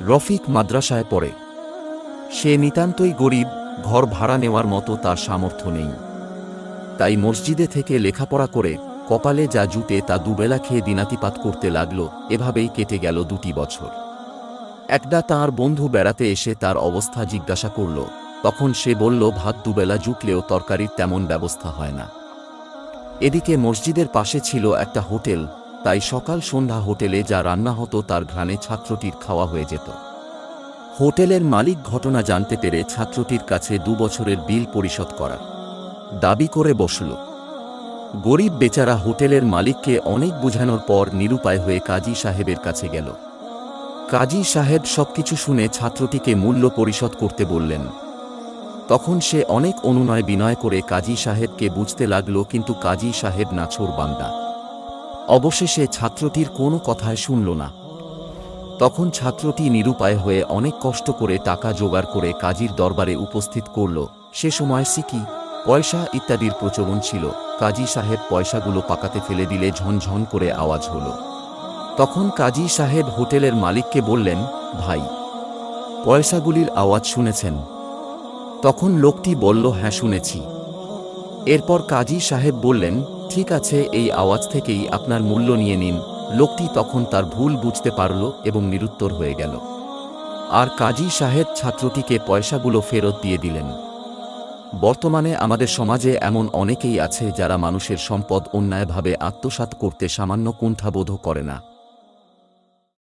রফিক মাদ্রাসায় পড়ে। সে নিতান্তই গরিব, ঘর ভাড়া নেওয়ার মতো তার সামর্থ্য নেই। তাই মসজিদে থেকে লেখাপড়া করে কপালে যা জুটে তা দুবেলা খেয়ে দিনাতিপাত করতে লাগল, এভাবেই কেটে গেল দুটি বছর। একটা তার বন্ধু বেড়াতে এসে তার অবস্থা জিজ্ঞাসা করল, তখন সে বলল, ভাত দুবেলা জুটলেও তরকারির তেমন ব্যবস্থা হয় না। এদিকে মসজিদের পাশে ছিল একটা হোটেল তাই সকাল সন্ধ্যা হোটেলে যা রান্না হতো তার ঘ্রাণে ছাত্রটির খাওয়া হয়ে যেত। হোটেলের মালিক ঘটনা জানতে পেরে ছাত্রটির কাছে দু বছরের বিল পরিশোধ করার দাবি করে বসল। গরিব বেচারা হোটেলের মালিককে অনেক বোঝানোর পর নিরুপায় হয়ে কাজী সাহেবের কাছে গেল। কাজী সাহেব সবকিছু শুনে ছাত্রটিকে মূল্য পরিশোধ করতে বললেন। তখন সে অনেক অনুনয় বিনয় করে কাজী সাহেবকে বুঝতে লাগল, কিন্তু কাজী সাহেব নাছোর বান্দা। অবশেষে ছাত্রটির কোনো কথায় শুনল না। তখন ছাত্রটি নিরুপায় হয়ে অনেক কষ্ট করে টাকা জোগাড় করে কাজীর দরবারে উপস্থিত করল। সে সময় সিকি, পয়সা ইত্যাদির প্রচলন ছিল। কাজী সাহেব পয়সাগুলো পাকাতে ফেলে দিলে ঝনঝন করে আওয়াজ হল। তখন কাজী সাহেব হোটেলের মালিককে বললেন, ভাই, পয়সাগুলির আওয়াজ শুনেছেন? তখন লোকটি বলল হ্যাঁ শুনেছি। এরপর কাজী সাহেব বললেন ঠিক আছে, এই আওয়াজ থেকেই আপনার মূল্য নিয়ে নিন। লোকটি তখন তার ভুল বুঝতে পারল এবং নিরুত্তর হয়ে গেল। আর কাজী সাহেব ছাত্রটিকে পয়সাগুলো ফেরত দিয়ে দিলেন। বর্তমানে আমাদের সমাজে এমন অনেকেই আছে যারা মানুষের সম্পদ অন্যায়ভাবে আত্মসাত করতে সামান্য কুণ্ঠাবোধ করে না।